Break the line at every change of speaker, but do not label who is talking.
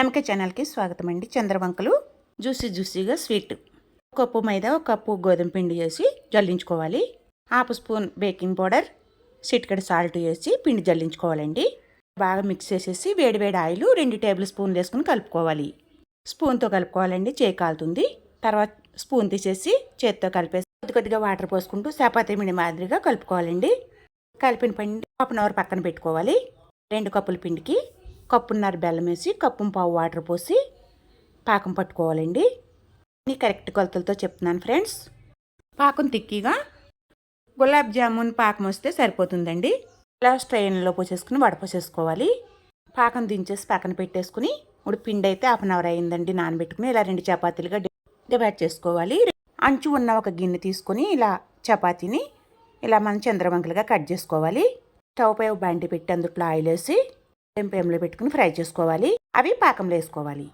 నమ్మక ఛానల్కి స్వాగతం అండి చంద్రవంకలు జ్యూసీ జ్యూసీగా స్వీట్. ఒక కప్పు మైదా ఒక కప్పు గోధుమ పిండి వేసి జల్లించుకోవాలి. హాఫ్ స్పూన్ బేకింగ్ పౌడర్ చిటికెడు సాల్ట్ వేసి పిండి జల్లించుకోవాలండి. బాగా మిక్స్ చేసేసి వేడి వేడి ఆయిల్ రెండు టేబుల్ స్పూన్లు వేసుకుని కలుపుకోవాలి. స్పూన్తో కలుపుకోవాలండి చేయి కాలుతుంది. తర్వాత స్పూన్ తీసేసి చేతితో కలిపేసి కొద్ది కొద్దిగా వాటర్ పోసుకుంటూ చపాతీ పిండి మాదిరిగా కలుపుకోవాలండి. కలిపిన పిండి హాఫ్ అన్ అవర్ పక్కన పెట్టుకోవాలి. రెండు కప్పుల పిండికి కప్పున్నర బెల్లం వేసి కప్పు పావు వాటర్ పోసి పాకం పట్టుకోవాలండి. ఇది కరెక్ట్ కొలతలతో చెప్తున్నాను ఫ్రెండ్స్. పాకం తిక్కిగా గులాబ్ జామున్ పాకం వస్తే సరిపోతుందండి. ఇలా స్ట్రైన్లో పోసేసుకుని వడపోసేసుకోవాలి పాకం దించేసి పక్కన పెట్టేసుకుని ఇప్పుడు పిండి అయితే హాఫ్ అన్ అవర్ అయిందండి నానబెట్టుకుని ఇలా రెండు చపాతీలుగా డివైడ్ చేసుకోవాలి. అంచు ఉన్న ఒక గిన్నె తీసుకొని ఇలా చపాతీని ఇలా మనం చంద్రవంకలుగా కట్ చేసుకోవాలి. స్టవ్ పై బండి పెట్టి అందుట్లో ఆయిల్ వేసి పెంపేంలో పెట్టుకుని ఫ్రై చేసుకోవాలి. అవి పాకంలో వేసుకోవాలి.